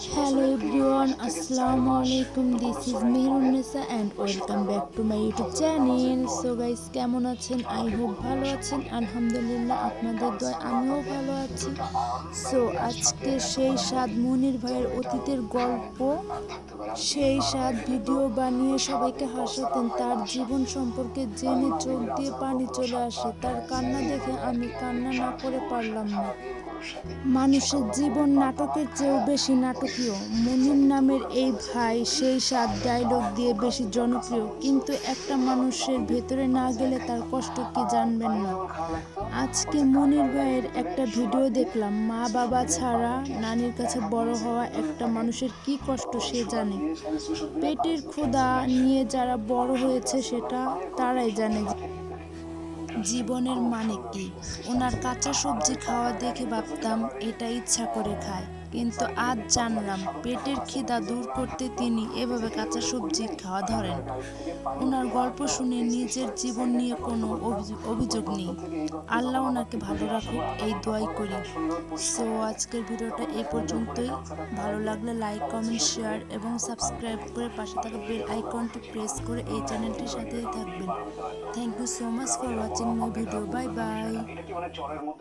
Hello everyone, Assalamu alaikum. This is Mehrunisa and welcome back to my YouTube channel. So guys, কেমন আছেন? I hope ভালো আছেন। আলহামদুলিল্লাহ আপনাদের দয় আমিও ভালো আছি। সো আজকে সেই স্বাদ মনির ভাইয়ের অতীতের গল্প সেই স্বাদ ভিডিও বানিয়ে সবাইকে হাসাতেন তার জীবন সম্পর্কে জেনে চোখ দিয়ে পানি চলে আসে তার কান্না দেখে আমি কান্না না করে পারলাম না মানুষের জীবন নাটকের চেয়েও বেশি নাটকীয় মনির নামের এই ভাই সেই সাত ডায়লগ দিয়ে বেশি জনপ্রিয়। কিন্তু একটা মানুষের ভেতরে না গেলে তার কষ্ট কি জানবেন না। আজকে মনির ভাইয়ের একটা ভিডিও দেখলাম। মা বাবা ছাড়া নানির কাছে বড় হওয়া একটা মানুষের কি কষ্ট সে জানে। পেটের ক্ষুধা নিয়ে যারা বড় হয়েছে সেটা তারাই জানে। জীবনের মানে কি? ওনার কাঁচা সবজি খাওয়া দেখে ভাবতাম, এটা ইচ্ছা করে খায়। কিন্তু আজ জানলাম, পেটের খিদা দূর করতে তিনি এভাবে কাঁচা সবজি খাওয়া ধরেন। ওনার গল্প শুনে নিজের জীবন নিয়ে কোনো অভিযোগ- নেই। আল্লাহ ওনাকে ভালো রাখুক, এই দোয়াই করি। সো, আজকের ভিডিওটা এই পর্যন্তই। ভালো লাগলে লাইক, কমেন্ট, শেয়ার এবং সাবস্ক্রাইব করে পাশে থাকা বেল আইকনটি প্রেস করে এই চ্যানেলটির সাথেই থাকবেন। Thank you so much for watching my video. Bye bye.